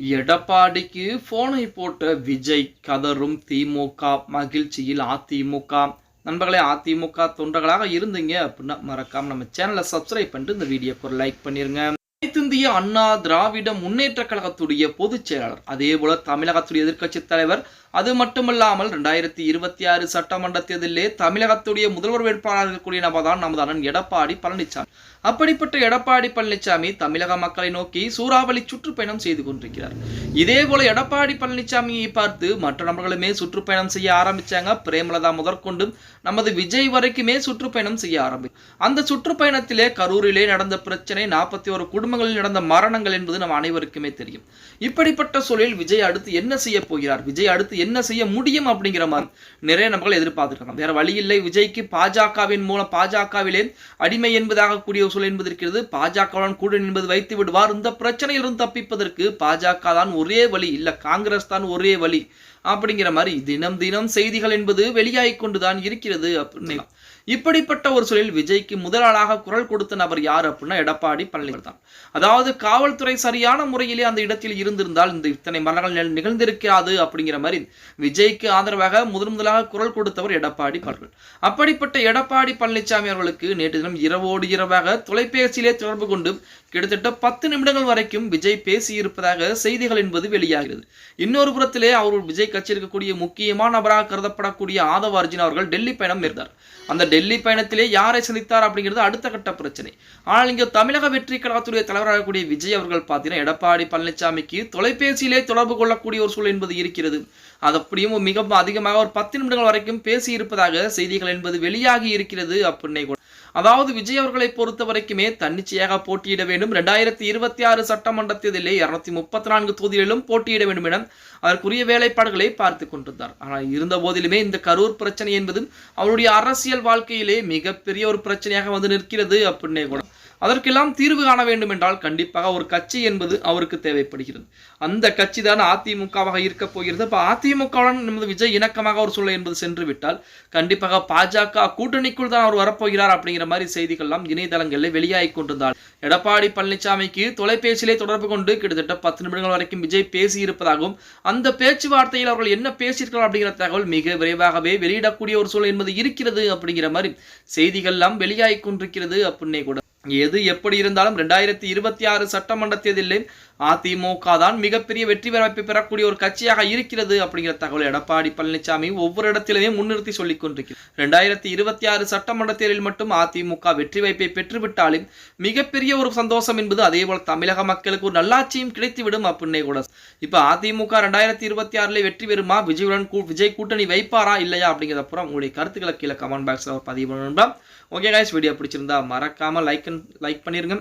எடப்பாடிக்கு போனை போட்ட விஜய் கதரும் திமுக மகிழ்ச்சியில் அதிமுக. நண்பர்களே அதிமுக தொண்டர்களாக இருந்தீங்க அப்படின்னா மறக்காம நம்ம சேனலை சப்ஸ்கிரைப் பண்ணிட்டு இந்த வீடியோக்கு ஒரு லைக் பண்ணிருங்க. அனைத்திந்திய அண்ணா திராவிட முன்னேற்ற கழகத்துடைய பொதுச் செயலாளர் அதே போல தமிழகத்துடைய எதிர்க்கட்சி தலைவர் அது மட்டுமல்லாமல் ரெண்டாயிரத்தி இருபத்தி ஆறு சட்டமன்ற தேர்தலிலே தமிழகத்துடைய முதல்வர் வேட்பாளர் இருக்கக்கூடிய நபர்தான் நமது அண்ணன் எடப்பாடி பழனிசாமி. அப்படிப்பட்ட எடப்பாடி பழனிசாமி தமிழக மக்களை நோக்கி சூறாவளி சுற்றுப்பயணம் செய்து கொண்டிருக்கிறார். இதே போல எடப்பாடி பழனிசாமியை பார்த்து மற்ற நபர்களுமே சுற்றுப்பயணம் செய்ய ஆரம்பிச்சாங்க. பிரேமலதா முதற்கொண்டு நமது விஜய் வரைக்குமே சுற்றுப்பயணம் செய்ய ஆரம்பி. அந்த சுற்றுப்பயணத்திலே கரூரிலே நடந்த பிரச்சனை நாற்பத்தி ஒரு குடும்பங்களில் நடந்த மரணங்கள் என்பது நம் அனைவருக்குமே தெரியும். இப்படிப்பட்ட சூழலில் விஜய் அடுத்து என்ன செய்ய போகிறார்? விஜய் அடுத்து என்ன செய்ய முடியும் அப்படிங்கிற மாதிரி நிறைய நபர்கள் எதிர்பார்த்துருக்காங்க. வேற வழி இல்லை. விஜய்க்கு பாஜகவின் மூலம் பாஜகவிலே அடிமை என்பதாக கூடிய ஒரு சூழல் என்பது இருக்கிறது. பாஜகவுடன் கூடன் என்பது வைத்து விடுவார். இந்த பிரச்சனையிலிருந்து தப்பிப்பதற்கு பாஜக தான் ஒரே வழி இல்ல காங்கிரஸ் தான் ஒரே வழி அப்படிங்கிற மாதிரி தினம் தினம் செய்திகள் என்பது வெளியாகி கொண்டுதான் இருக்கிறது அப்படின்னு இப்படிப்பட்ட ஒரு சூழலில் விஜய்க்கு முதலாளாக குரல் கொடுத்த நபர் யார் அப்படின்னா எடப்பாடி பழனிசாமி தான். அதாவது காவல்துறை சரியான முறையிலே அந்த இடத்தில் இருந்திருந்தால் இந்த இத்தனை மரணங்கள் நிகழ்ந்திருக்காது அப்படிங்கிற மாதிரி விஜய்க்கு ஆதரவாக முதன் முதலாக குரல் கொடுத்தவர் எடப்பாடி பழனிசாமி. அப்படிப்பட்ட எடப்பாடி பழனிசாமி அவர்களுக்கு நேற்று தினம் இரவோடு இரவாக தொலைபேசியிலே தொடர்பு கொண்டு கிட்டத்தட்ட பத்து நிமிடங்கள் வரைக்கும் விஜய் பேசியிருப்பதாக செய்திகள் என்பது வெளியாகிறது. இன்னொரு புறத்திலே அவர் விஜய் கட்சி இருக்கக்கூடிய முக்கியமான நபராக கருதப்படக்கூடிய ஆதவ அர்ஜுன் அவர்கள் டெல்லி பயணம் இருந்தார் அந்த டெல்லி பயணத்திலே யாரை சந்தித்தார் அப்படிங்கிறது அடுத்த கட்ட பிரச்சனை. ஆனால் இங்கே தமிழக வெற்றி கழகத்துடைய தலைவராக கூடிய விஜய் அவர்கள் பார்த்தீங்கன்னா எடப்பாடி பழனிசாமிக்கு தொலைபேசியிலே தொடர்பு கொள்ளக்கூடிய ஒரு சூழல் என்பது இருக்கிறது. அது அப்படியும் மிக அதிகமாக ஒரு பத்து நிமிடங்கள் வரைக்கும் பேசி இருப்பதாக செய்திகள் என்பது வெளியாகி இருக்கிறது அப்படின்னே அதாவது விஜய் அவர்களை பொறுத்த வரைக்குமே தன்னிச்சையாக போட்டியிட வேண்டும். ரெண்டாயிரத்தி இருபத்தி ஆறு சட்டமன்ற தேர்தலிலே இருநூத்தி முப்பத்தி நான்கு தொகுதிகளிலும் போட்டியிட வேண்டும் என அதற்குரிய வேலைப்பாடுகளை பார்த்து கொண்டிருந்தார். ஆனால் இருந்த போதிலுமே இந்த கரூர் பிரச்சனை என்பது அவருடைய அரசியல் வாழ்க்கையிலே மிகப்பெரிய ஒரு பிரச்சனையாக வந்து நிற்கிறது அப்படின்னே கூட. அதற்கெல்லாம் தீர்வு காண வேண்டும் என்றால் கண்டிப்பாக ஒரு கட்சி என்பது அவருக்கு தேவைப்படுகிறது. அந்த கட்சி தான் அதிமுகவாக இருக்க போகிறது. அப்போ அதிமுகவுடன் நமது விஜய் இணக்கமாக ஒரு சூழல் என்பது சென்று விட்டால் கண்டிப்பாக பாஜக கூட்டணிக்குள் தான் அவர் வரப்போகிறார் அப்படிங்கிற மாதிரி செய்திகள்லாம் இணையதளங்களில் வெளியாகி கொண்டிருந்தார் எடப்பாடி பழனிசாமிக்கு தொலைபேசியிலே தொடர்பு கொண்டு கிட்டத்தட்ட பத்து நிமிடங்கள் வரைக்கும் விஜய் பேசி இருப்பதாகவும் அந்த பேச்சுவார்த்தையில் அவர்கள் என்ன பேசியிருக்கலாம் அப்படிங்கிற தகவல் மிக விரைவாகவே வெளியிடக்கூடிய ஒரு சூழல் என்பது இருக்கிறது அப்படிங்கிற மாதிரி செய்திகள்லாம் வெளியாகி கொண்டிருக்கிறது அப்படின்னே கூட எது எப்படி இருந்தாலும் ரெண்டாயிரத்தி இருபத்தி ஆறு சட்டமன்ற தேர்தலில் அதிமுக தான் மிகப்பெரிய வெற்றி வாய்ப்பை பெறக்கூடிய ஒரு கட்சியாக இருக்கிறது அப்படிங்கிற தகவல் எடப்பாடி பழனிசாமி ஒவ்வொரு இடத்திலுமே முன்னிறுத்தி சொல்லிக் கொண்டிருக்கிறார். ரெண்டாயிரத்தி இருபத்தி ஆறு சட்டமன்ற தேர்தலில் மட்டும் அதிமுக வெற்றி வாய்ப்பை பெற்றுவிட்டாலும் மிகப்பெரிய ஒரு சந்தோஷம் என்பது அதே போல தமிழக மக்களுக்கு ஒரு நல்லாட்சியும் கிடைத்துவிடும் அப்படின்னே கூட. இப்போ அதிமுக ரெண்டாயிரத்தி இருபத்தி ஆறுல வெற்றி பெறுமா? விஜயுடன் விஜய் கூட்டணி வைப்பாரா? இல்லையா? அப்படிங்கிறத அப்புறம் உங்களுடைய கருத்துக்களை கீழே கமெண்ட் பாக்ஸில் பதிவு பண்ணுறோம் ஓகே கைஸ் வீடியோ பிடிச்சிருந்தா மறக்காம லைக் லைக் பண்ணிருங்க.